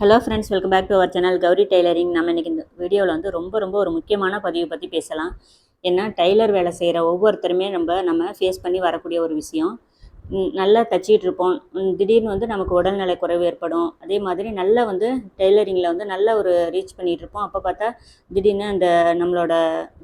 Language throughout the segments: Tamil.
Hello friends welcome back to our channel Gowri tailoring நம்ம இன்றைக்கி இந்த வீடியோவில் வந்து ரொம்ப ரொம்ப ஒரு முக்கியமான பதிவு பற்றி பேசலாம். ஏன்னா டெய்லர் வேலை செய்கிற ஒவ்வொருத்தருமே நம்ம நம்ம ஃபேஸ் பண்ணி வரக்கூடிய ஒரு விஷயம். நல்லா தச்சிக்கிட்டு இருப்போம். திடீர்னு வந்து நமக்கு உடல்நலை குறைவு ஏற்படும். அதே மாதிரி நல்லா வந்து டெய்லரிங்கில் வந்து நல்ல ஒரு ரீச் பண்ணிகிட்டு இருப்போம். அப்போ பார்த்தா திடீர்னு அந்த நம்மளோட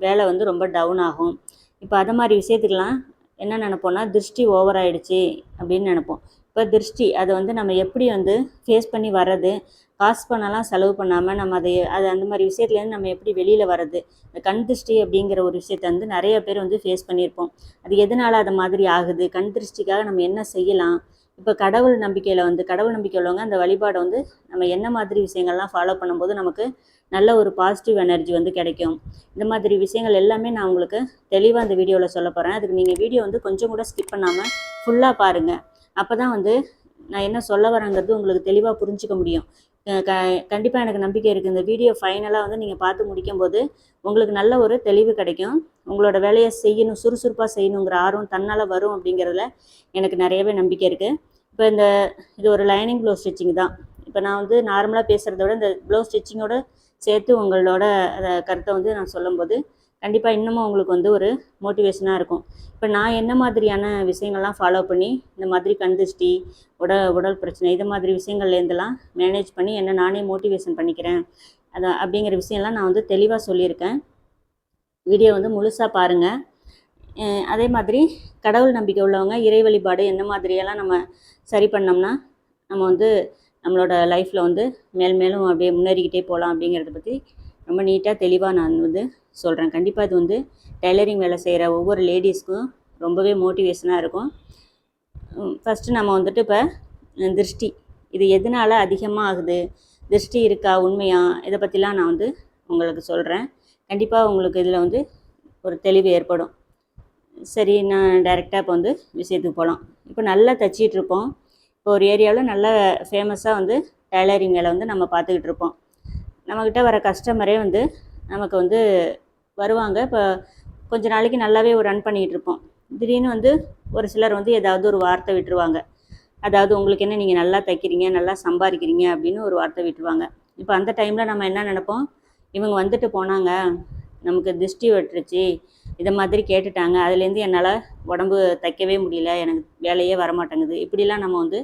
வேலை வந்து ரொம்ப டவுன் ஆகும். இப்போ அதை மாதிரி விஷயத்துக்கெலாம் என்ன நினப்போம்னா திருஷ்டி ஓவர் ஆயிடுச்சு அப்படின்னு நினப்போம். இப்போ திருஷ்டி அதை வந்து நம்ம எப்படி வந்து ஃபேஸ் பண்ணி வர்றது காசு பணம்லாம் செலவு பண்ணாமல் நம்ம அதை அது அந்த மாதிரி விஷயத்துலேருந்து நம்ம எப்படி வெளியில் வர்றது? இந்த கண் திருஷ்டி அப்படிங்கிற ஒரு விஷயத்தை வந்து நிறைய பேர் வந்து ஃபேஸ் பண்ணியிருப்போம். அது எதனால் அது மாதிரி ஆகுது? கண் திருஷ்டிக்காக நம்ம என்ன செய்யலாம்? இப்போ கடவுள் நம்பிக்கையில் வந்து கடவுள் நம்பிக்கை உள்ளவங்க அந்த வழிபாடை வந்து நம்ம என்ன மாதிரி விஷயங்கள்லாம் ஃபாலோ பண்ணும்போது நமக்கு நல்ல ஒரு பாசிட்டிவ் எனர்ஜி வந்து கிடைக்கும். இந்த மாதிரி விஷயங்கள் எல்லாமே நான் உங்களுக்கு தெளிவாக அந்த வீடியோவில் சொல்ல போகிறேன் அதுக்கு நீங்கள் வீடியோ வந்து கொஞ்சம் கூட ஸ்கிப் பண்ணாமல் ஃபுல்லாக பாருங்கள் அப்போ தான் வந்து நான் என்ன சொல்ல வரேங்கிறது உங்களுக்கு தெளிவாக புரிஞ்சுக்க முடியும். க கண்டிப்பாக எனக்கு நம்பிக்கை இருக்குது இந்த வீடியோ ஃபைனலாக வந்து நீங்கள் பார்த்து முடிக்கும்போது உங்களுக்கு நல்ல ஒரு தெளிவு கிடைக்கும். உங்களோட வேலையை செய்யணும் சுறுசுறுப்பாக செய்யணுங்கிற ஆர்வம் தன்னால் வரும் அப்படிங்கிறதுல எனக்கு நிறையவே நம்பிக்கை இருக்குது இப்போ இந்த இது ஒரு லைனிங் ப்ளவுஸ் ஸ்டிச்சிங் தான். இப்போ நான் வந்து நார்மலாக பேசுகிறத விட இந்த ப்ளவுஸ் ஸ்டிச்சிங்கோட சேர்த்து உங்களோட அதை கருத்தை வந்து நான் சொல்லும்போது கண்டிப்பாக இன்னமும் உங்களுக்கு வந்து ஒரு மோட்டிவேஷனாக இருக்கும். இப்போ நான் என்ன மாதிரியான விஷயங்கள்லாம் ஃபாலோ பண்ணி இந்த மாதிரி கண் திருஷ்டி உடல் உடல் பிரச்சனை இது மாதிரி விஷயங்கள்லேருந்துலாம் மேனேஜ் பண்ணி என்ன நானே மோட்டிவேஷன் பண்ணிக்கிறேன். அதை அப்படிங்கிற விஷயம்லாம் நான் வந்து தெளிவாக சொல்லியிருக்கேன். வீடியோ வந்து முழுசாக பாருங்கள் அதே மாதிரி கடவுள் நம்பிக்கை உள்ளவங்க இறை வழிபாடு என்ன மாதிரியெல்லாம் நம்ம சரி பண்ணோம்னா நம்ம வந்து நம்மளோட லைஃப்பில் வந்து மேல் மேலும் அப்படியே முன்னேறிக்கிட்டே போகலாம் அப்படிங்கிறத பற்றி ரொம்ப நீட்டாக தெளிவாக நான் வந்து சொல்கிறேன் கண்டிப்பாக இது வந்து டெய்லரிங் வேலை செய்கிற ஒவ்வொரு லேடிஸ்க்கும் ரொம்பவே மோட்டிவேஷனாக இருக்கும். ஃபஸ்ட்டு நம்ம வந்துட்டு இப்போ திருஷ்டி. இது எதனால் அதிகமாக ஆகுது? திருஷ்டி இருக்கா? உண்மையா? இதை பற்றிலாம் நான் வந்து உங்களுக்கு சொல்கிறேன் கண்டிப்பாக உங்களுக்கு இதில் வந்து ஒரு தெளிவு ஏற்படும். சரி நான் டைரெக்டாக இப்போ வந்து விஷயத்துக்கு போகலாம் இப்போ நல்லா தைச்சிட்டு இருப்போம். இப்போ ஒரு ஏரியாவில் நல்லா ஃபேமஸாக வந்து டெய்லரிங் வேலை வந்து நம்ம பார்த்துக்கிட்டு இருப்போம். நம்மக்கிட்ட வர கஸ்டமரே வந்து நமக்கு வந்து வருவாங்க. இப்போ கொஞ்ச நாளைக்கு நல்லாவே ஒரு ரன் பண்ணிகிட்டு இருப்போம் திடீர்னு வந்து ஒரு சிலர் வந்து ஏதாவது ஒரு வார்த்தை விட்டுருவாங்க. அதாவது உங்களுக்கு என்ன நீங்கள் நல்லா தைக்கிறீங்க நல்லா சம்பாதிக்கிறீங்க அப்படின்னு ஒரு வார்த்தை விட்டுருவாங்க. இப்போ அந்த டைமில் நம்ம என்ன நினைப்போம்? இவங்க வந்துட்டு போனாங்க. நமக்கு திருஷ்டி வெட்டுருச்சு. இதை மாதிரி கேட்டுட்டாங்க. அதுலேருந்து என்னால் உடம்பு தைக்கவே முடியல. எனக்கு வேலையே வரமாட்டேங்குது. இப்படிலாம் நம்ம வந்து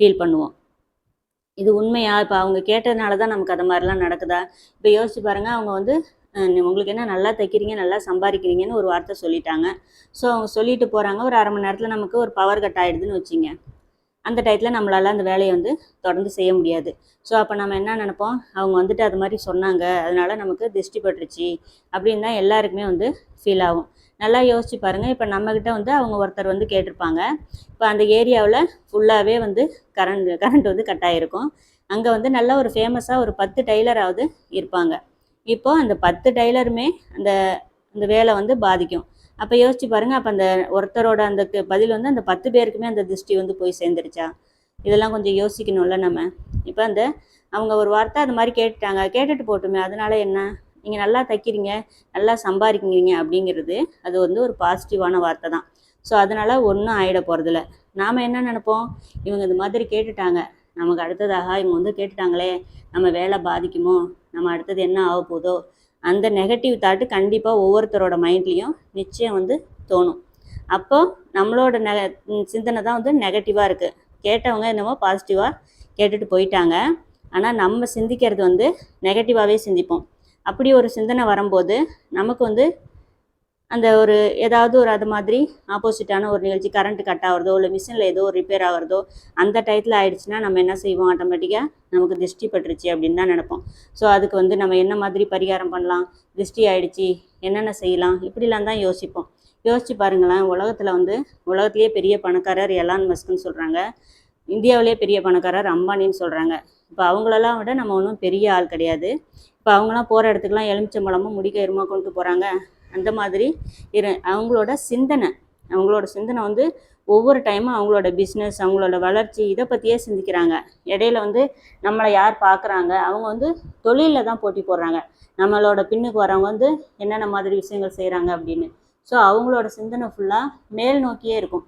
ஃபீல் பண்ணுவோம். இது உண்மையா? இப்போ அவங்க கேட்டதுனால தான் நமக்கு அது மாதிரிலாம் நடக்குதா? இப்போ யோசிச்சு பாருங்கள் அவங்க வந்து உங்களுக்கு என்ன நல்லா தைக்கிறீங்க நல்லா சம்பாதிக்கிறீங்கன்னு ஒரு வார்த்தை சொல்லிட்டாங்க. ஸோ அவங்க சொல்லிட்டு போகிறாங்க ஒரு அரை மணி நேரத்தில் நமக்கு ஒரு பவர் கட் ஆகிடுதுன்னு வச்சுங்க. அந்த டயத்தில் நம்மளால் அந்த வேலையை வந்து தொடர்ந்து செய்ய முடியாது. ஸோ அப்போ நம்ம என்ன நினைப்போம்? அவங்க வந்துட்டு அது மாதிரி சொன்னாங்க. அதனால் நமக்கு திருஷ்டி பட்டுருச்சு அப்படின்னு தான் எல்லாருக்குமே வந்து ஃபீல் ஆகும். நல்லா யோசிச்சு பாருங்கள் இப்போ நம்மக்கிட்ட வந்து அவங்க ஒருத்தர் வந்து கேட்டிருப்பாங்க. இப்போ அந்த ஏரியாவில் ஃபுல்லாகவே வந்து கரண்ட் கரண்ட் வந்து கட் ஆகிருக்கும் அங்கே வந்து நல்ல ஒரு ஃபேமஸாக ஒரு பத்து டைலராவது இருப்பாங்க. இப்போ அந்த பத்து டைலருமே அந்த அந்த வேலை வந்து பாதிக்கும். அப்போ யோசிச்சு பாருங்கள் அப்போ அந்த ஒருத்தரோட அந்த பதில் வந்து அந்த பத்து பேருக்குமே அந்த திருஷ்டி வந்து போய் சேர்ந்துருச்சா? இதெல்லாம் கொஞ்சம் யோசிக்கணும்ல நம்ம. இப்போ அந்த அவங்க ஒரு வார்த்தை அது மாதிரி கேட்டுட்டாங்க. கேட்டுட்டு போட்டுமே அதனால என்ன? நீங்கள் நல்லா தைக்கிறீங்க நல்லா சம்பாதிக்கிறீங்க அப்படிங்கிறது அது வந்து ஒரு பாசிட்டிவான வார்த்தை தான். ஸோ அதனால் ஒன்றும் ஆகிட போகிறதில்ல நாம் என்ன நினைப்போம்? இவங்க இந்த மாதிரி கேட்டுட்டாங்க. நமக்கு அடுத்ததாக இவங்க வந்து கேட்டுட்டாங்களே நம்ம வேலை பாதிக்குமோ நம்ம அடுத்தது என்ன ஆக போதோ அந்த நெகட்டிவ் தாட்டு கண்டிப்பாக ஒவ்வொருத்தரோட மைண்ட்லேயும் நிச்சயம் வந்து தோணும். அப்போது நம்மளோட நெ சிந்தனை தான் வந்து நெகட்டிவாக இருக்குது கேட்டவங்க என்னமோ பாசிட்டிவாக கேட்டுட்டு போயிட்டாங்க. ஆனால் நம்ம சிந்திக்கிறது வந்து நெகட்டிவாகவே சிந்திப்போம். அப்படி ஒரு சிந்தனை வரும்போது நமக்கு வந்து அந்த ஒரு ஏதாவது ஒரு அது மாதிரி ஆப்போசிட்டான ஒரு நிகழ்ச்சி கரண்ட் கட் ஆகிறதோ இல்லை மிஷினில் ஏதோ ஒரு ரிப்பேர் ஆகிறதோ அந்த டயத்தில் ஆயிடுச்சுன்னா நம்ம என்ன செய்வோம்? ஆட்டோமேட்டிக்காக நமக்கு திருஷ்டி பட்டுருச்சு அப்படின்னு தான் நினைப்போம். ஸோ அதுக்கு வந்து நம்ம என்ன மாதிரி பரிகாரம் பண்ணலாம்? திருஷ்டி ஆயிடுச்சு. என்னென்ன செய்யலாம்? இப்படிலாம் தான் யோசிப்போம். யோசிச்சு பாருங்களேன் உலகத்தில் வந்து உலகத்திலேயே பெரிய பணக்காரர் எலான் மஸ்க்னு சொல்கிறாங்க இந்தியாவிலேயே பெரிய பணக்காரர் அம்பானின்னு சொல்கிறாங்க இப்போ அவங்களெல்லாம் விட நம்ம ஒன்றும் பெரிய ஆள் கிடையாது. இப்போ அவங்களாம் போகிற இடத்துக்குலாம் எலுமிச்சம்பழமும் முடிக்கயிறுமா கொண்டு போகிறாங்க அந்த மாதிரி இரு அவங்களோட சிந்தனை. அவங்களோட சிந்தனை வந்து ஒவ்வொரு டைமும் அவங்களோட பிஸ்னஸ் அவங்களோட வளர்ச்சி இதை பற்றியே சிந்திக்கிறாங்க. இடையில வந்து நம்மளை யார் பார்க்குறாங்க அவங்க வந்து தொழிலில் தான் போட்டி போடுறாங்க. நம்மளோட பின்னுக்கு வரவங்க வந்து என்னென்ன மாதிரி விஷயங்கள் செய்கிறாங்க அப்படின்னு. ஸோ அவங்களோட சிந்தனை ஃபுல்லாக மேல் நோக்கியே இருக்கும்.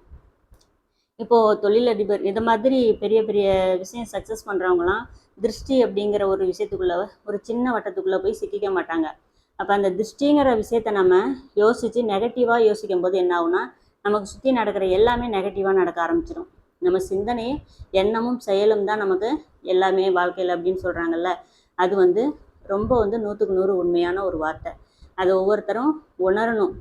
இப்போது தொழிலதிபர் இதை மாதிரி பெரிய பெரிய விஷயம் சக்ஸஸ் பண்ணுறவங்களாம் திருஷ்டி அப்படிங்கிற ஒரு விஷயத்துக்குள்ளே ஒரு சின்ன வட்டத்துக்குள்ளே போய் சிக்கிக்க மாட்டாங்க. அப்போ அந்த திருஷ்டிங்கிற விஷயத்த நம்ம யோசித்து நெகட்டிவாக யோசிக்கும் போது என்ன ஆகுனா நமக்கு சுற்றி நடக்கிற எல்லாமே நெகட்டிவாக நடக்க ஆரம்பிச்சிடும் நம்ம சிந்தனையும் எண்ணமும் செயலும் தான் நமக்கு எல்லாமே வாழ்க்கையில் அப்படின்னு சொல்கிறாங்கல்ல அது வந்து ரொம்ப வந்து நூற்றுக்கு நூறு உண்மையான ஒரு வார்த்தை. அதை ஒவ்வொருத்தரும் உணரணும்.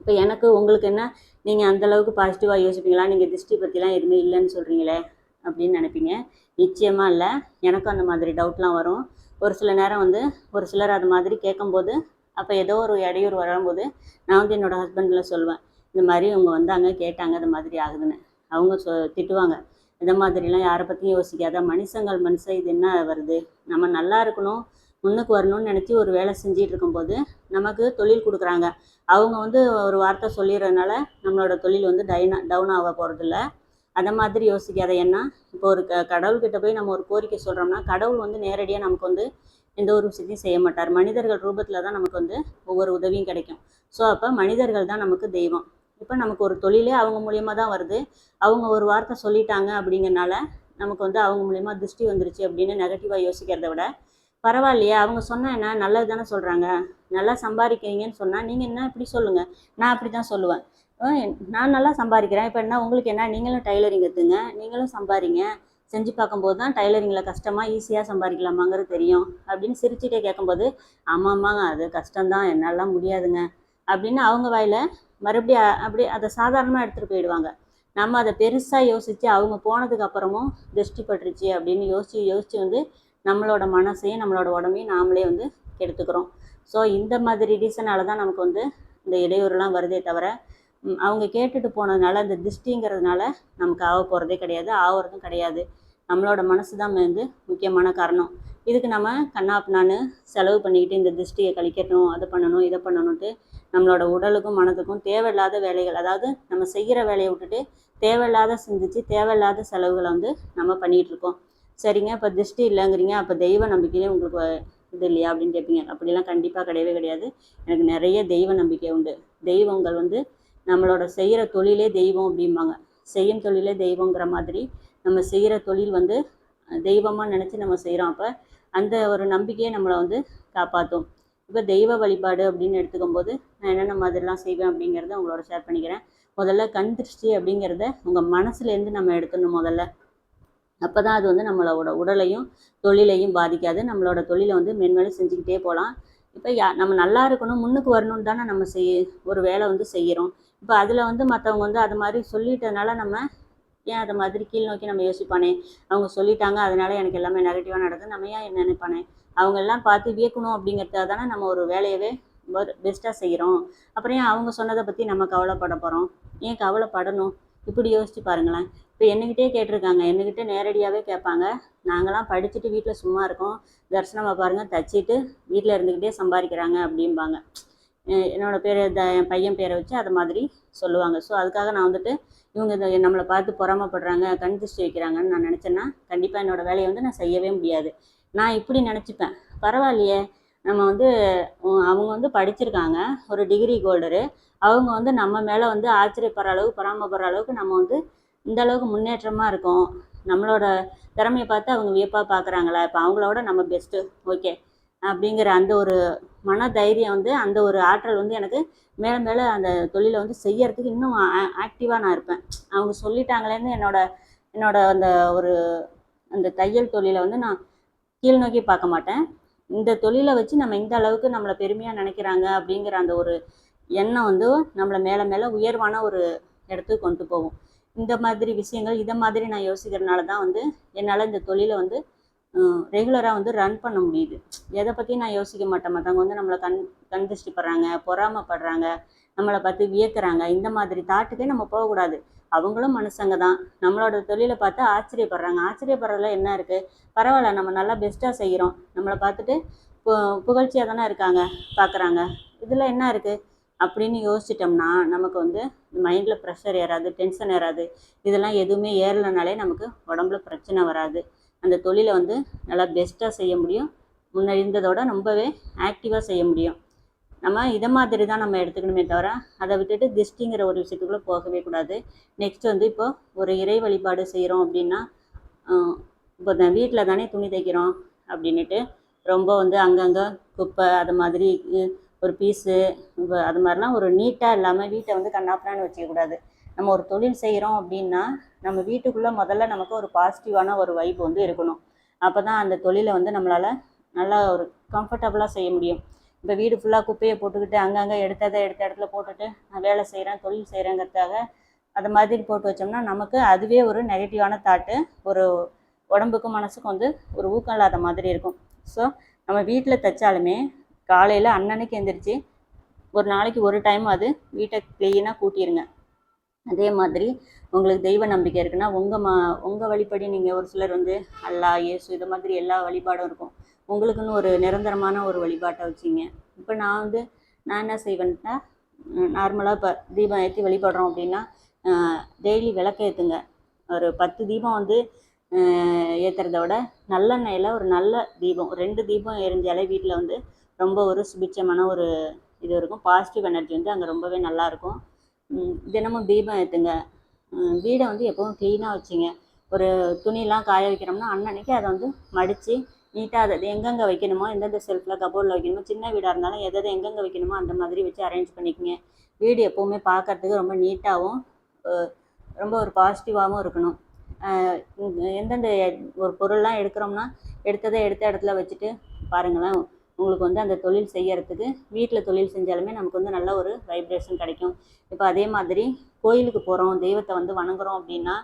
இப்போ எனக்கு உங்களுக்கு என்ன நீங்கள் அந்தளவுக்கு பாசிட்டிவாக யோசிப்பீங்களா? நீங்கள் திருஷ்டி பற்றிலாம் எதுவுமே இல்லைன்னு சொல்கிறீங்களே அப்படின்னு நினைப்பீங்க. நிச்சயமாக இல்லை. எனக்கும் அந்த மாதிரி டவுட்லாம் வரும். ஒரு சில நேரம் வந்து ஒரு சிலர் அது மாதிரி கேட்கும்போது அப்போ ஏதோ ஒரு இடையூறு வரும்போது நான் வந்து என்னோடய ஹஸ்பண்டில் சொல்லுவேன் இந்த மாதிரி இவங்க வந்தாங்க கேட்டாங்க அது மாதிரி ஆகுதுன்னு. அவங்க சொ திட்டுவாங்க. இந்த மாதிரிலாம் யாரை பற்றியும் யோசிக்காத மனுஷங்கள் மனுஷன் இது என்ன வருது? நம்ம நல்லா இருக்கணும் முன்னுக்கு வரணும்னு நினச்சி ஒரு வேலை செஞ்சிட்டு இருக்கும்போது நமக்கு தொழில் கொடுக்குறாங்க. அவங்க வந்து ஒரு வார்த்தை சொல்லிடுறதுனால நம்மளோட தொழில் வந்து டைனா டவுன் ஆக போகிறதில்ல அதை மாதிரி யோசிக்காத. ஏன்னா இப்போ ஒரு க கடவுள்கிட்ட போய் நம்ம ஒரு கோரிக்கை சொல்கிறோம்னா கடவுள் வந்து நேரடியாக நமக்கு வந்து எந்த ஒரு விஷயத்தையும் செய்ய மாட்டார். மனிதர்கள் ரூபத்தில் தான் நமக்கு வந்து ஒவ்வொரு உதவியும் கிடைக்கும். ஸோ அப்போ மனிதர்கள் தான் நமக்கு தெய்வம். இப்போ நமக்கு ஒரு தொழிலே அவங்க மூலியமாக தான் வருது. அவங்க ஒரு வார்த்தை சொல்லிட்டாங்க அப்படிங்கிறனால நமக்கு வந்து அவங்க மூலியமாக திருஷ்டி வந்துருச்சு அப்படின்னு நெகட்டிவாக யோசிக்கிறத விட பரவாயில்லையா அவங்க சொன்னால் என்ன? நல்லது தானே சொல்கிறாங்க நல்லா சம்பாதிக்கிறீங்கன்னு சொன்னால் நீங்கள் என்ன இப்படி சொல்லுங்கள் நான் அப்படி தான் சொல்லுவேன். நான் நல்லா சம்பாதிக்கிறேன். இப்போ என்ன உங்களுக்கு என்ன நீங்களும் டைலரிங் கற்றுங்க நீங்களும் சம்பாதிங்க. செஞ்சு பார்க்கும்போது தான் டைலரிங்கில் கஷ்டமாக ஈஸியாக சம்பாதிக்கலாமாங்கிறது தெரியும். அப்படின்னு சிரிச்சுட்டே கேட்கும்போது ஆமாம்மாங்க அது கஷ்டம்தான் என்னெல்லாம் முடியாதுங்க. அப்படின்னு அவங்க வாயில் மறுபடியும் அப்படி அதை சாதாரணமாக எடுத்துகிட்டு போயிடுவாங்க. நம்ம அதை பெருசாக யோசித்து அவங்க போனதுக்கு அப்புறமும் திருஷ்டி பட்டுருச்சு அப்படின்னு யோசித்து யோசித்து வந்து நம்மளோட மனசையும் நம்மளோட உடம்பையும் நாமளே வந்து கெடுத்துக்கிறோம். ஸோ இந்த மாதிரி ரீசனால தான் நமக்கு வந்து இந்த இடையூறுலாம் வருதே தவிர அவங்க கேட்டுட்டு போனதுனால இந்த திருஷ்டிங்கிறதுனால நமக்கு ஆக போகிறதே கிடையாது. ஆகிறதும் கிடையாது. நம்மளோட மனசு தான் வந்து முக்கியமான காரணம். இதுக்கு நம்ம கண்ணாப்பினான்னு செலவு பண்ணிக்கிட்டு இந்த திருஷ்டியை கழிக்கணும் அதை பண்ணணும் இதை பண்ணணுன்ட்டு நம்மளோட உடலுக்கும் மனதுக்கும் தேவையில்லாத வேலைகள் அதாவது நம்ம செய்கிற வேலையை விட்டுட்டு தேவையில்லாத சிந்திச்சு தேவையில்லாத செலவுகளை வந்து நம்ம பண்ணிகிட்டு இருக்கோம். சரிங்க இப்போ திருஷ்டி இல்லைங்கிறீங்க அப்போ தெய்வ நம்பிக்கையிலே உங்களுக்கு இது இல்லையா அப்படின்னு கேட்பீங்க. அப்படிலாம் கண்டிப்பாக கிடையவே கிடையாது. எனக்கு நிறைய தெய்வ நம்பிக்கை உண்டு. தெய்வங்கள் வந்து நம்மளோட செய்கிற தொழிலே தெய்வம் அப்படிம்பாங்க. செய்யும் தொழிலே தெய்வங்கிற மாதிரி நம்ம செய்கிற தொழில் வந்து தெய்வமாக நினச்சி நம்ம செய்கிறோம் அப்போ அந்த ஒரு நம்பிக்கையை நம்மளை வந்து காப்பாற்றும் இப்போ தெய்வ வழிபாடு அப்படின்னு எடுத்துக்கும் போது நான் என்னென்ன மாதிரிலாம் செய்வேன் அப்படிங்கிறத உங்களோட ஷேர் பண்ணிக்கிறேன். முதல்ல கண் திருஷ்டி அப்படிங்கிறத உங்கள் மனசுலேருந்து நம்ம எடுக்கணும் முதல்ல. அப்போ தான் அது வந்து நம்மளோட உடலையும் தொழிலையும் பாதிக்காது. நம்மளோட தொழிலை வந்து மென்மேலும் செஞ்சுக்கிட்டே போகலாம். இப்போ யா நம்ம நல்லா இருக்கணும் முன்னுக்கு வரணும்னு தானே நம்ம செய் ஒரு வேலை வந்து செய்கிறோம் இப்போ அதில் வந்து மற்றவங்க வந்து அது மாதிரி சொல்லிட்டனால நம்ம ஏன் அதை மாதிரி கீழ் நோக்கி நம்ம யோசிப்பானே? அவங்க சொல்லிட்டாங்க அதனால எனக்கு எல்லாமே நெகட்டிவாக நடக்குது. நம்ம ஏன் என்ன நினைப்பானே? அவங்க எல்லாம் பார்த்து வியக்கணும் அப்படிங்கிறதுக்காக தானே நம்ம ஒரு வேலையவே பெஸ்ட்டாக செய்கிறோம் அப்புறம் ஏன் அவங்க சொன்னதை பற்றி நம்ம கவலைப்பட போகிறோம் ஏன் கவலைப்படணும்? இப்படி யோசிச்சு பாருங்களேன். இப்போ என்கிட்டே கேட்டிருக்காங்க. என்கிட்ட நேரடியாகவே கேட்பாங்க. நாங்களாம் படிச்சுட்டு வீட்டில் சும்மா இருக்கோம். தரிசனமாக பாருங்கள் தச்சிட்டு வீட்டில் இருந்துக்கிட்டே சம்பாதிக்கிறாங்க அப்படிம்பாங்க. என்னோடய என்னோட பேர் த என் பையன் பேரை வச்சு அது மாதிரி சொல்லுவாங்க. ஸோ அதுக்காக நான் வந்துட்டு இவங்க இதை நம்மளை பார்த்து பொறாமப்படுறாங்க கண் திருஷ்டி வைக்கிறாங்கன்னு நான் நினச்சேன்னா கண்டிப்பாக என்னோடய வேலையை வந்து நான் செய்யவே முடியாது. நான் இப்படி நினச்சிப்பேன். பரவாயில்லையே நம்ம வந்து அவங்க வந்து படிச்சிருக்காங்க ஒரு டிகிரி ஹோல்டரு அவங்க வந்து நம்ம மேலே வந்து ஆச்சரியப்படுற அளவுக்கு பொறாமப்படுற அளவுக்கு நம்ம வந்து இந்த அளவுக்கு முன்னேற்றமாக இருக்கும். நம்மளோட திறமையை பார்த்து அவங்க வியப்பாக பார்க்குறாங்களா இப்போ அவங்களோட நம்ம பெஸ்ட்டு ஓகே அப்படிங்கிற அந்த ஒரு மன தைரியம் வந்து அந்த ஒரு ஆற்றல் வந்து எனக்கு மேலே மேலே அந்த தொழிலை வந்து செய்யறதுக்கு இன்னும் ஆக்டிவாக நான் இருப்பேன். அவங்க சொல்லிட்டாங்களேன்னு என்னோட என்னோட அந்த ஒரு அந்த தையல் தொழிலை வந்து நான் கீழ் நோக்கி பார்க்க மாட்டேன். இந்த தொழிலை வச்சு நம்ம இந்த அளவுக்கு நம்மளை பெருமையாக நினைக்கிறாங்க அப்படிங்கிற அந்த ஒரு எண்ணம் வந்து நம்மளை மேலே மேலே உயர்வான ஒரு இடத்துக்கு கொண்டு போகும். இந்த மாதிரி விஷயங்கள் இதை மாதிரி நான் யோசிக்கிறதுனால தான் வந்து என்னால் இந்த தொழிலை வந்து ரெகுலராக வந்து ரன் பண்ண முடியுது. எதை பற்றியும் நான் யோசிக்க மாட்டேன். மற்றவங்க வந்து நம்மளை கண் கண் திருஷ்டிப்படுறாங்க பொறாமப்படுறாங்க நம்மளை பார்த்து வியக்குறாங்க. இந்த மாதிரி தாட்டுக்கே நம்ம போகக்கூடாது. அவங்களும் மனுஷங்க தான். நம்மளோட தொழிலை பார்த்து ஆச்சரியப்படுறாங்க. ஆச்சரியப்படுறதுல என்ன இருக்குது பரவாயில்ல நம்ம நல்லா பெஸ்ட்டாக செய்கிறோம் நம்மளை பார்த்துட்டு பு- புகழ்ச்சியாக தானே இருக்காங்க பார்க்குறாங்க. இதில் என்ன இருக்குது அப்படின்னு யோசிச்சிட்டோம்னா நமக்கு வந்து மைண்டில் ப்ரெஷர் ஏறாது டென்ஷன் ஏறாது. இதெல்லாம் எதுவுமே ஏறலைனாலே நமக்கு உடம்புல பிரச்சனை வராது. அந்த தொழிலை வந்து நல்லா பெஸ்ட்டாக செய்ய முடியும். முன்னே இருந்ததோட ரொம்பவே ஆக்டிவாக செய்ய முடியும். நம்ம இதை மாதிரி தான் நம்ம எடுத்துக்கணுமே தவிர அதை விட்டுட்டு திஷ்டிங்கிற ஒரு விஷயத்துக்குள்ளே போகவே கூடாது. நெக்ஸ்ட் வந்து இப்போது ஒரு இறை வழிபாடு செய்கிறோம் அப்படின்னா இப்போ நான் வீட்டில் தானே துணி தைக்கிறோம் அப்படின்னுட்டு ரொம்ப வந்து அங்கங்கே குப்பை அது மாதிரி ஒரு பீஸு அது மாதிரிலாம் ஒரு நீட்டாக இல்லாமல் வீட்டை வந்து கண்ணாப்பினான்னு வச்சுக்கக்கூடாது நம்ம ஒரு தொழில் செய்கிறோம் அப்படின்னா நம்ம வீட்டுக்குள்ளே முதல்ல நமக்கு ஒரு பாசிட்டிவான ஒரு வைப் வந்து இருக்கணும். அப்போ தான் அந்த தொழிலை வந்து நம்மளால் நல்லா ஒரு கம்ஃபர்டபுளாக செய்ய முடியும். இப்போ வீடு ஃபுல்லாக குப்பையை போட்டுக்கிட்டு அங்கங்கே எடுத்ததை எடுத்த இடத்துல போட்டுட்டு நான் வேலை செய்கிறேன் தொழில் செய்கிறேங்கிறதுக்காக அது மாதிரி போட்டு வச்சோம்னா நமக்கு அதுவே ஒரு நெகட்டிவான தாட்டு ஒரு உடம்புக்கும் மனசுக்கும் வந்து ஒரு ஊக்கம் இல்லாத மாதிரி இருக்கும். ஸோ நம்ம வீட்டில் தைச்சாலுமே காலையில் அன்னன்னைக்கு எந்திரிச்சு ஒரு நாளைக்கு ஒரு டைம் அது வீட்டை க்ளீனாக கூட்டிடுங்க அதே மாதிரி உங்களுக்கு தெய்வ நம்பிக்கை இருக்குன்னா உங்கள் மா உங்கள் வழிபடி நீங்கள் ஒரு சிலர் வந்து அல்லாஹ் இயேசு இது மாதிரி எல்லா வழிபாடும் இருக்கும். உங்களுக்குன்னு ஒரு நிரந்தரமான ஒரு வழிபாட்டை வச்சிங்க. இப்போ நான் வந்து நான் என்ன செய்வேன்னா நார்மலாக இப்போ தீபம் ஏற்றி வழிபடுறோம் அப்படின்னா டெய்லி விளக்கு ஏற்றுங்க ஒரு பத்து தீபம் வந்து ஏற்றுறத விட நல்லெண்ணெயில் ஒரு நல்ல தீபம் ரெண்டு தீபம் எரிஞ்சாலே வீட்டில் வந்து ரொம்ப ஒரு சுபிட்சமான ஒரு இது இருக்கும். பாசிட்டிவ் எனர்ஜி வந்து அங்கே ரொம்பவே நல்லாயிருக்கும் தினமும் தீபம் ஏற்றுங்க வீடை வந்து எப்பவும் க்ளீனாக வச்சுங்க. ஒரு துணியெலாம் காய வைக்கிறோம்னா அன்னன்னைக்கு அதை வந்து மடித்து நீட்டாக அதை எங்கெங்கே வைக்கணுமோ எந்தெந்த செல்ஃபில் கபோர்டில் வைக்கணுமோ சின்ன வீடாக இருந்தாலும் எதை எங்கெங்கே வைக்கணுமோ அந்த மாதிரி வச்சு அரேஞ்ச் பண்ணிக்கோங்க. வீடு எப்போவுமே பார்க்கறதுக்கு ரொம்ப நீட்டாகவும் ரொம்ப ஒரு பாசிட்டிவாகவும் இருக்கணும். எந்தெந்த ஒரு பொருள்லாம் எடுக்கிறோம்னா எடுத்ததை எடுத்த இடத்துல வச்சுட்டு பாருங்களேன். உங்களுக்கு வந்து அந்த தொழில் செய்யறதுக்கு வீட்டில் தொழில் செஞ்சாலுமே நமக்கு வந்து நல்ல ஒரு வைப்ரேஷன் கிடைக்கும். இப்போ அதே மாதிரி கோயிலுக்கு போகிறோம் தெய்வத்தை வந்து வணங்குறோம் அப்படின்னா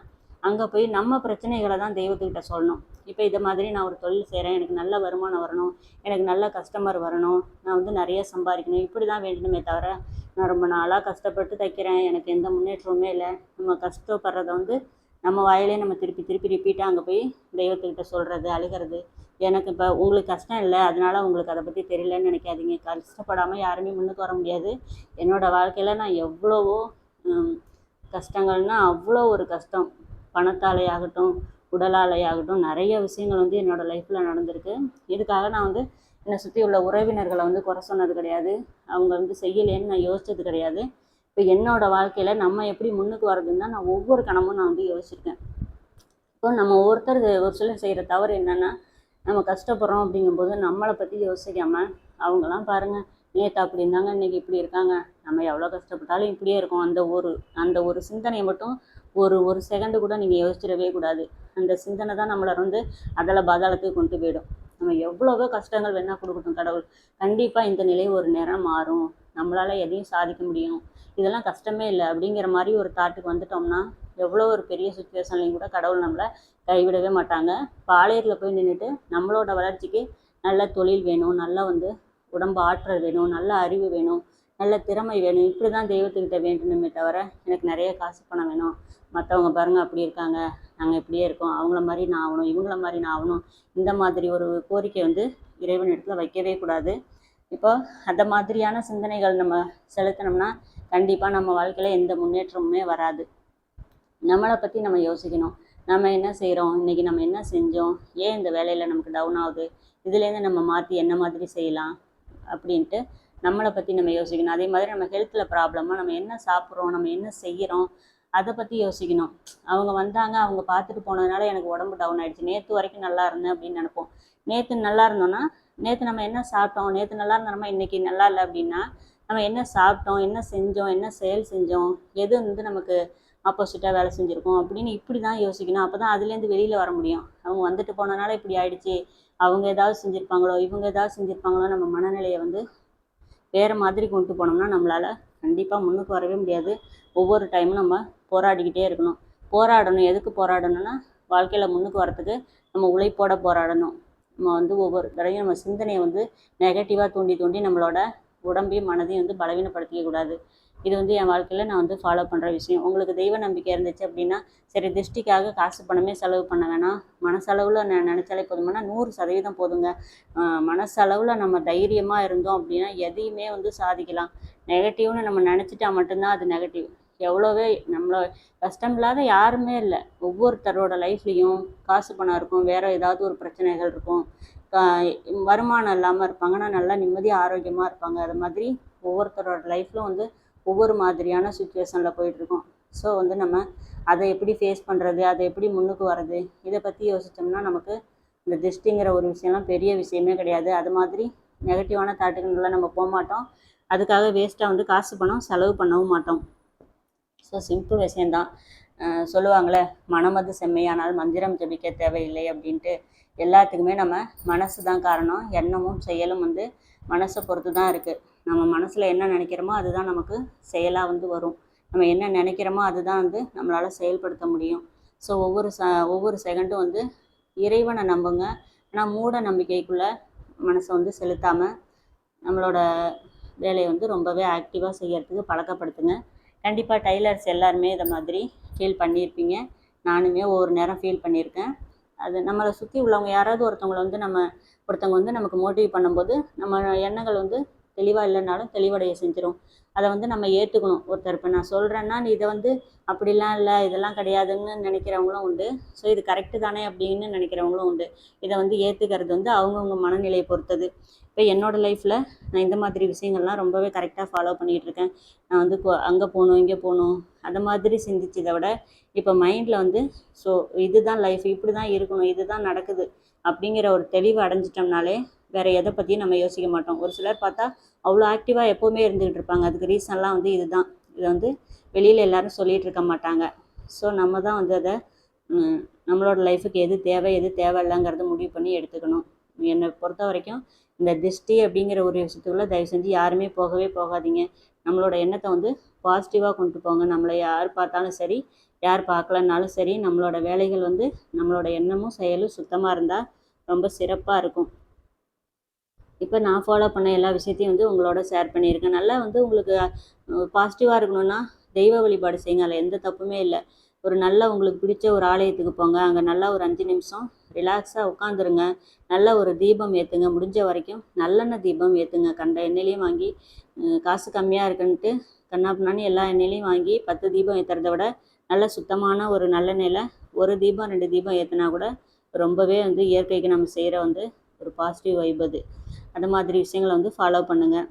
அங்கே போய் நம்ம பிரச்சனைகளை தான் தெய்வத்துக்கிட்ட சொல்லணும். இப்போ இதை மாதிரி நான் ஒரு தொழில் செய்கிறேன் எனக்கு நல்ல வருமானம் வரணும் எனக்கு நல்ல கஸ்டமர் வரணும் நான் வந்து நிறைய சம்பாதிக்கணும் இப்படி தான் வேண்டணுமே தவிர நான் ரொம்ப நாளாக கஷ்டப்பட்டு தைக்கிறேன் எனக்கு எந்த முன்னேற்றமுமே இல்லை. நம்ம கஷ்டப்படுறத வந்து நம்ம வாயிலே நம்ம திருப்பி திருப்பி ரிப்பீட்டாக அங்கே போய் தெய்வத்துக்கிட்ட சொல்கிறது அழுகிறது எனக்கு இப்போ உங்களுக்கு கஷ்டம் இல்லை அதனால உங்களுக்கு அதை பற்றி தெரியலன்னு நினைக்காதீங்க. கஷ்டப்படாமல் யாருமே முன்னுக்கு வர முடியாது. என்னோடய வாழ்க்கையில் நான் எவ்வளவோ கஷ்டங்கள்னால் கஷ்டங்கள்னா அவ்வளோ ஒரு கஷ்டம். பணத்தாலேயாகட்டும் உடலாலேயாகட்டும் உடலாலே ஆகட்டும் நிறைய விஷயங்கள் வந்து என்னோடய லைஃப்பில் நடந்திருக்கு. இதுக்காக நான் வந்து என்னை சுற்றி உள்ள உறவினர்களை வந்து குறை சொன்னது கிடையாது. அவங்க வந்து செய்யலேன்னு நான் யோசித்தது கிடையாது. இப்போ என்னோடய வாழ்க்கையில் நம்ம எப்படி முன்னுக்கு வர்றதுன்னு தான் நான் ஒவ்வொரு கணமும் நான் வந்து யோசிச்சிருக்கேன். இப்போ நம்ம ஒருத்தர் ஒரு சிலர் செய்கிற தவறு என்னென்னா நம்ம கஷ்டப்படுறோம் அப்படிங்கும்போது நம்மளை பற்றி யோசிக்காமல் அவங்களாம் பாருங்கள் நேற்று அப்படி இருந்தாங்க இன்றைக்கி இப்படி இருக்காங்க. நம்ம எவ்வளோ கஷ்டப்பட்டாலும் இப்படியே இருக்கும். அந்த ஒரு அந்த ஒரு சிந்தனையை மட்டும் ஒரு ஒரு செகண்டு கூட நீங்கள் யோசிச்சிடவே கூடாது. அந்த சிந்தனை தான் நம்மளை வந்து அதில் பாதாளத்துக்கு கொண்டு போயிடும். நம்ம எவ்வளவோ கஷ்டங்கள் வேணால் கொடுக்கட்டும் கடவுள். கண்டிப்பாக இந்த நிலை ஒரு நேரம் மாறும். நம்மளால் எதையும் சாதிக்க முடியும். இதெல்லாம் கஷ்டமே இல்லை. அப்படிங்கிற மாதிரி ஒரு தாட்டுக்கு வந்துட்டோம்னா எவ்வளோ ஒரு பெரிய சுச்சுவேஷன்லையும் கூட கடவுள் நம்மளை கைவிடவே மாட்டாங்க. பாளையத்தில் போய் நின்றுட்டு நம்மளோட வளர்ச்சிக்கு நல்ல தொழில் வேணும் நல்ல வந்து உடம்பு ஆற்றல் வேணும் நல்ல அறிவு வேணும் நல்ல திறமை வேணும். இப்படி தான் தெய்வத்துக்கிட்ட வேண்டணுமே தவிர எனக்கு நிறைய காசு பணம் வேணும். மற்றவங்க பாருங்க அப்படி இருக்காங்க. நாங்கள் இப்படியே இருக்கோம். அவங்கள மாதிரி நான் ஆகணும் இவங்கள மாதிரி நான் ஆகணும். இந்த மாதிரி ஒரு கோரிக்கை வந்து இறைவன் இடத்துல வைக்கவே கூடாது. இப்போ அந்த மாதிரியான சிந்தனைகள் நம்ம செலுத்தினோம்னா கண்டிப்பாக நம்ம வாழ்க்கையில் எந்த முன்னேற்றமுமே வராது. நம்மளை பற்றி நம்ம யோசிக்கணும். நம்ம என்ன செய்கிறோம் இன்றைக்கி நம்ம என்ன செஞ்சோம்? ஏன் இந்த வேலையில் நமக்கு டவுன் ஆகுது? இதுலேருந்து நம்ம மாற்றி என்ன மாதிரி செய்யலாம்? அப்படின்ட்டு நம்மளை பற்றி நம்ம யோசிக்கணும். அதே மாதிரி நம்ம ஹெல்த்தில் ப்ராப்ளமாக நம்ம என்ன சாப்பிட்றோம்? நம்ம என்ன செய்கிறோம் அதை பற்றி யோசிக்கணும். அவங்க வந்தாங்க அவங்க பார்த்துட்டு போனதுனால எனக்கு உடம்பு டவுன் ஆகிடுச்சு நேற்று வரைக்கும் நல்லா இருந்தேன் அப்படின்னு நினைப்போம். நேற்று நல்லா இருந்தோன்னா நேற்று நம்ம என்ன சாப்பிட்டோம்? நேற்று நல்லா இருந்தோமா? இன்றைக்கி நல்லா இல்லை அப்படின்னா நம்ம என்ன சாப்பிட்டோம்? என்ன செஞ்சோம்? என்ன செயல் செஞ்சோம்? எது வந்து நமக்கு ஆப்போசிட்டாக வேலை செஞ்சுருக்கோம்? அப்படின்னு இப்படி தான் யோசிக்கணும். அப்போ தான் அதுலேருந்து வெளியில் வர முடியும். அவங்க வந்துட்டு போனனால இப்படி ஆயிடுச்சு. அவங்க ஏதாவது செஞ்சுருப்பாங்களோ? இவங்க ஏதாவது செஞ்சுருப்பாங்களோ? நம்ம மனநிலையை வந்து வேறு மாதிரி கொண்டு போனோம்னா நம்மளால் கண்டிப்பாக முன்னுக்கு வரவே முடியாது. ஒவ்வொரு டைமும் நம்ம போராடிக்கிட்டே இருக்கணும். போராடணும். எதுக்கு போராடணும்னா வாழ்க்கையில் முன்னுக்கு வரத்துக்கு நம்ம உழைப்போட போராடணும். நம்ம வந்து ஒவ்வொரு தடவையும் நம்ம சிந்தனையை வந்து நெகட்டிவாக தூண்டி தூண்டி நம்மளோட உடம்பையும் மனதையும் வந்து பலவீனப்படுத்திக்க கூடாது. இது வந்து என் வாழ்க்கையில் நான் வந்து ஃபாலோ பண்ணுற விஷயம். உங்களுக்கு தெய்வ நம்பிக்கை இருந்துச்சு அப்படின்னா சரி திருஷ்டிக்காக காசு பணமே செலவு பண்ண வேணாம். மனசளவில் நான் நினச்சாலே போதுமானா நூறு சதவீதம் போதுங்க. மனசளவில் நம்ம தைரியமாக இருந்தோம் அப்படின்னா எதையுமே வந்து சாதிக்கலாம். நெகட்டிவ்னு நம்ம நினச்சிட்டா மட்டும்தான் அது நெகட்டிவ் எவ்வளோவே நம்மள கஷ்டம் இல்லாத யாருமே இல்லை. ஒவ்வொருத்தரோட லைஃப்லேயும் காசு பணம் இருக்கும் வேறு ஏதாவது ஒரு பிரச்சனைகள் இருக்கும். வருமானம் இல்லாமல் இருப்பாங்க. ஆனால் நல்லா நிம்மதியாக ஆரோக்கியமாக இருப்பாங்க. அது மாதிரி ஒவ்வொருத்தரோட லைஃப்பில் வந்து ஒவ்வொரு மாதிரியான சுச்சுவேஷனில் போயிட்டுருக்கோம் ஸோ வந்து நம்ம அதை எப்படி ஃபேஸ் பண்ணுறது அதை எப்படி முன்னுக்கு வர்றது இதை பற்றி யோசித்தோம்னா நமக்கு இந்த திருஷ்டிங்கிற ஒரு விஷயம்லாம் பெரிய விஷயமே கிடையாது. அது மாதிரி நெகட்டிவான தாட்டுகள்லாம் நம்ம போக மாட்டோம். அதுக்காக வேஸ்ட்டாக வந்து காசு பணம் செலவு பண்ணவும் மாட்டோம். ஸோ சிம்பிள் விஷயந்தான் சொல்லுவாங்களே மனமது செம்மையானால் மந்திரம் ஜபிக்க தேவையில்லை அப்படின்ட்டு. எல்லாத்துக்குமே நம்ம மனசு தான் காரணம். எண்ணமும் செயலும் வந்து மனசை பொறுத்து தான் இருக்குது நம்ம மனசில் என்ன நினைக்கிறோமோ அதுதான் நமக்கு செயலாக வந்து வரும். நம்ம என்ன நினைக்கிறோமோ அதுதான் வந்து நம்மளால் செயல்படுத்த முடியும். ஸோ ஒவ்வொரு ச ஒவ்வொரு செகண்டும் வந்து இறைவனை நம்புங்க. ஆனால் மூட நம்பிக்கைக்குள்ளே மனசை வந்து செலுத்தாமல் நம்மளோட வேலையை வந்து ரொம்பவே ஆக்டிவாக செய்யறதுக்கு பழக்கப்படுத்துங்க. கண்டிப்பாக டைலர்ஸ் எல்லாருமே இதை மாதிரி ஃபீல் பண்ணியிருப்பீங்க நானுமே ஒவ்வொரு நேரம் ஃபீல் பண்ணியிருக்கேன் அது நம்மளை சுற்றி உள்ளவங்க யாராவது ஒருத்தவங்களை வந்து நம்ம ஒருத்தவங்க வந்து நமக்கு மோட்டிவ் பண்ணும்போது நம்ம எண்ணங்கள் வந்து தெளிவாக இல்லைனாலும் தெளிவடைய செஞ்சிடும் அதை வந்து நம்ம ஏற்றுக்கணும் ஒருத்தர் இப்போ நான் சொல்கிறேன்னா நீ இதை வந்து அப்படிலாம் இல்லை இதெல்லாம் கிடையாதுன்னு நினைக்கிறவங்களும் உண்டு. ஸோ இது கரெக்டு தானே அப்படின்னு நினைக்கிறவங்களும் உண்டு. இதை வந்து ஏற்றுக்கிறது வந்து அவங்கவுங்க மனநிலையை பொறுத்தது. இப்போ என்னோடய லைஃப்பில் நான் இந்த மாதிரி விஷயங்கள்லாம் ரொம்பவே கரெக்டாக ஃபாலோ பண்ணிகிட்டு இருக்கேன். நான் வந்து அங்கே போகணும் இங்கே போகணும் அந்த மாதிரி சிந்திச்சதை விட இப்போ மைண்டில் வந்து ஸோ இதுதான் லைஃப் இப்படி தான் இருக்கணும் இதுதான் நடக்குது அப்படிங்கிற ஒரு தெளிவு அடைஞ்சிட்டோம்னாலே வேறு எதை பற்றியும் நம்ம யோசிக்க மாட்டோம். ஒரு சிலர் பார்த்தா அவ்வளோ ஆக்டிவாக எப்போவுமே இருந்துகிட்டு இருப்பாங்க. அதுக்கு ரீசன்லாம் வந்து இதுதான். இதை வந்து வெளியில் எல்லாரும் சொல்லிகிட்டு இருக்க மாட்டாங்க. ஸோ நம்ம தான் வந்து அதை நம்மளோட லைஃபுக்கு எது தேவை எது தேவையில்லைங்கிறத முடிவு பண்ணி எடுத்துக்கணும். என்னை பொறுத்த வரைக்கும் இந்த திருஷ்டி அப்படிங்கிற ஒரு விஷயத்துக்குள்ளே தயவு செஞ்சு யாருமே போகவே போகாதீங்க. நம்மளோட எண்ணத்தை வந்து பாசிட்டிவாக கொண்டு போங்க. நம்மளை யார் பார்த்தாலும் சரி யார் பார்க்கலனாலும் சரி நம்மளோட வேலைகள் வந்து நம்மளோட எண்ணமும் செயலும் சுத்தமாக இருந்தால் ரொம்ப சிறப்பாக இருக்கும். இப்போ நான் ஃபாலோ பண்ண எல்லா விஷயத்தையும் வந்து உங்களோட ஷேர் பண்ணியிருக்கேன். நல்லா வந்து உங்களுக்கு பாசிட்டிவாக இருக்கணும்னா தெய்வ வழிபாடு செய்யுங்க. அதில் எந்த தப்புமே இல்லை. ஒரு நல்ல உங்களுக்கு பிடிச்ச ஒரு ஆலயத்துக்கு போங்க. அங்கே நல்லா ஒரு அஞ்சு நிமிஷம் ரிலாக்ஸாக உட்காந்துருங்க நல்ல ஒரு தீபம் ஏற்றுங்க முடிஞ்ச வரைக்கும் நல்லெண்ணெய் தீபம் ஏற்றுங்க கண்ட எண்ணெயிலையும் வாங்கி காசு கம்மியாக இருக்குன்ட்டு கண்ணாப்பின்னான்னு எல்லா எண்ணெயிலையும் வாங்கி பத்து தீபம் ஏற்றுறத விட நல்ல சுத்தமான ஒரு நல்லெண்ணெயில் ஒரு தீபம் ரெண்டு தீபம் ஏற்றினா கூட ரொம்பவே வந்து இயற்கைக்கு நம்ம செய்கிற வந்து ஒரு பாசிட்டிவ் வைப் அது. அந்த மாதிரி விஷயங்களை வந்து ஃபாலோ பண்ணுங்கள்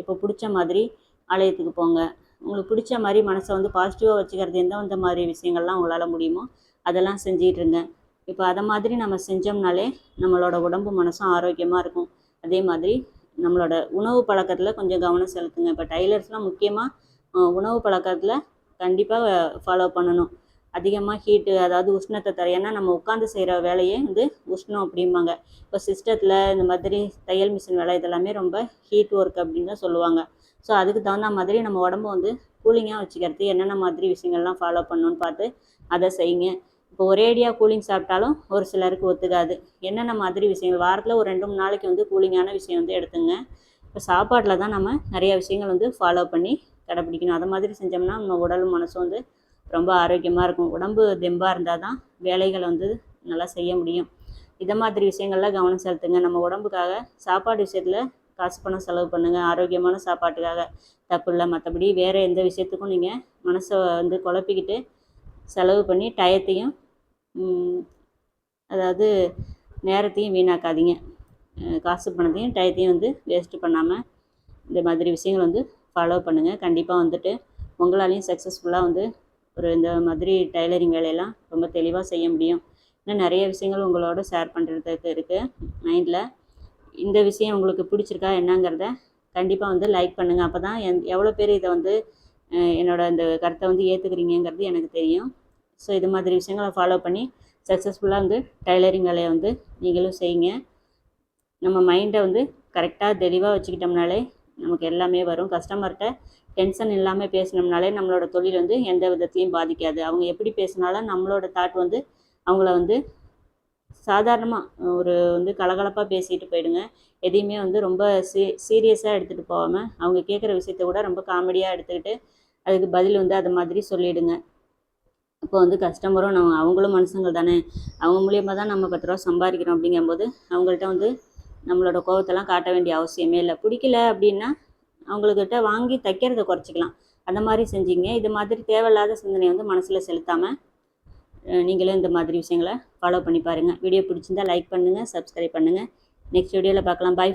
இப்போ பிடிச்ச மாதிரி ஆலயத்துக்கு போங்க. உங்களுக்கு பிடிச்ச மாதிரி மனசை வந்து பாசிட்டிவாக வச்சுக்கிறது எந்தெந்த மாதிரி விஷயங்கள்லாம் உங்களால் முடியுமோ அதெல்லாம் செஞ்சிகிட்ருங்க இருங்க இப்போ அதை மாதிரி நம்ம செஞ்சோம்னாலே நம்மளோட உடம்பு மனசும் ஆரோக்கியமாக இருக்கும். அதே மாதிரி நம்மளோட உணவு பழக்கத்தில் கொஞ்சம் கவனம் செலுத்துங்க. இப்போ டைலர்ஸ்லாம் முக்கியமாக உணவு பழக்கத்தில் கண்டிப்பாக ஃபாலோ பண்ணணும். அதிகமாக ஹீட்டு அதாவது உஷ்ணத்தை தர ஏன்னா நம்ம உட்காந்து செய்கிற வேலையே வந்து உஷ்ணம் அப்படிம்பாங்க. இப்போ சிஸ்டத்தில் இந்த மாதிரி தையல் மிஷின் வேலை இதெல்லாமே ரொம்ப ஹீட் ஒர்க் அப்படின்னு தான் சொல்லுவாங்க. ஸோ அதுக்கு தகுந்த மாதிரி நம்ம உடம்ப வந்து கூலிங்காக வச்சுக்கிறது என்னென்ன மாதிரி விஷயங்கள்லாம் ஃபாலோ பண்ணணும்னு பார்த்து அதை செய்யுங்க. இப்போ ஒரேடியாக கூலிங் சாப்பிட்டாலும் ஒரு சிலருக்கு ஒத்துக்காது. என்னென்ன மாதிரி விஷயங்கள்? வாரத்தில் ஒரு ரெண்டு மூணு நாளைக்கு வந்து கூலிங்கான விஷயம் வந்து எடுத்துங்க. இப்போ சாப்பாட்டில் தான் நம்ம நிறைய விஷயங்கள் வந்து ஃபாலோ பண்ணி கடைப்பிடிக்கணும் அதை மாதிரி செஞ்சோம்னா நம்ம உடலும் மனசும் வந்து ரொம்ப ஆரோக்கியமாக இருக்கும். உடம்பு தெம்பாக இருந்தால் தான் வேலைகளை வந்து நல்லா செய்ய முடியும். இதை மாதிரி விஷயங்கள்லாம் கவனம் செலுத்துங்க. நம்ம உடம்புக்காக சாப்பாடு விஷயத்தில் காசு பணம் செலவு பண்ணுங்கள் ஆரோக்கியமான சாப்பாட்டுக்காக தப்பு இல்லை. மற்றபடி வேறு எந்த விஷயத்துக்கும் நீங்கள் மனசை வந்து குழப்பிக்கிட்டு செலவு பண்ணி டயத்தையும் அதாவது நேரத்தையும் வீணாக்காதீங்க. காசு பணத்தையும் டயத்தையும் வந்து வேஸ்ட்டு பண்ணாமல் இந்த மாதிரி விஷயங்கள் வந்து ஃபாலோ பண்ணுங்கள் கண்டிப்பாக வந்துட்டு உங்களாலையும் சக்ஸஸ்ஃபுல்லாக வந்து ஒரு இந்த மாதிரி டைலரிங் வேலையெல்லாம் ரொம்ப தெளிவாக செய்ய முடியும். இன்னும் நிறைய விஷயங்கள் உங்களோட ஷேர் பண்ணுறதுக்கு இருக்குது மைண்டில் இந்த விஷயம் உங்களுக்கு பிடிச்சிருக்கா என்னங்கிறத கண்டிப்பாக வந்து லைக் பண்ணுங்கள் அப்போ தான் எந் எவ்வளோ பேர் இதை வந்து என்னோடய என்னோட இந்த கருத்தை வந்து ஏற்றுக்கிறீங்கிறது எனக்கு தெரியும். ஸோ இது மாதிரி விஷயங்களை ஃபாலோ பண்ணி சக்ஸஸ்ஃபுல்லாக வந்து டைலரிங் வேலையை வந்து நீங்களும் செய்யுங்க. நம்ம மைண்டை வந்து கரெக்டாக தெளிவாக வச்சுக்கிட்டோம்னாலே நமக்கு எல்லாமே வரும். கஸ்டமர்கிட்ட டென்ஷன் இல்லாமல் பேசினோம்னாலே நம்மளோட தொழில் வந்து எந்த விதத்துலையும் பாதிக்காது. அவங்க எப்படி பேசினாலும் நம்மளோட தாட் வந்து அவங்கள வந்து சாதாரணமாக ஒரு வந்து கலகலப்பாக பேசிட்டு போயிடுங்க. எதையுமே வந்து ரொம்ப சீ சீரியஸாக எடுத்துகிட்டு போகாமல் அவங்க கேட்குற விஷயத்த கூட ரொம்ப காமெடியாக எடுத்துக்கிட்டு அதுக்கு பதில் வந்து அது மாதிரி சொல்லிவிடுங்க இப்போ வந்து கஸ்டமரும் நம்ம அவங்களும் மனுஷங்கள் தானே. அவங்க மூலியமாக தான் நம்ம பத்து ரூபா சம்பாதிக்கிறோம் அப்படிங்கும்போது அவங்கள்ட்ட வந்து நம்மளோட கோவத்தெல்லாம் காட்ட வேண்டிய அவசியமே இல்லை. பிடிக்கல அப்படின்னா அவங்கக்கிட்ட வாங்கி தைக்கிறத குறைச்சிக்கலாம். அந்த மாதிரி செஞ்சீங்க. இது மாதிரி தேவையில்லாத சிந்தனையை வந்து மனசில் செலுத்தாமல் நீங்களும் இந்த மாதிரி விஷயங்களை ஃபாலோ பண்ணி பாருங்கள் வீடியோ பிடிச்சிருந்தா லைக் பண்ணுங்கள் சப்ஸ்கிரைப் பண்ணுங்கள் நெக்ஸ்ட் வீடியோவில் பார்க்கலாம். பை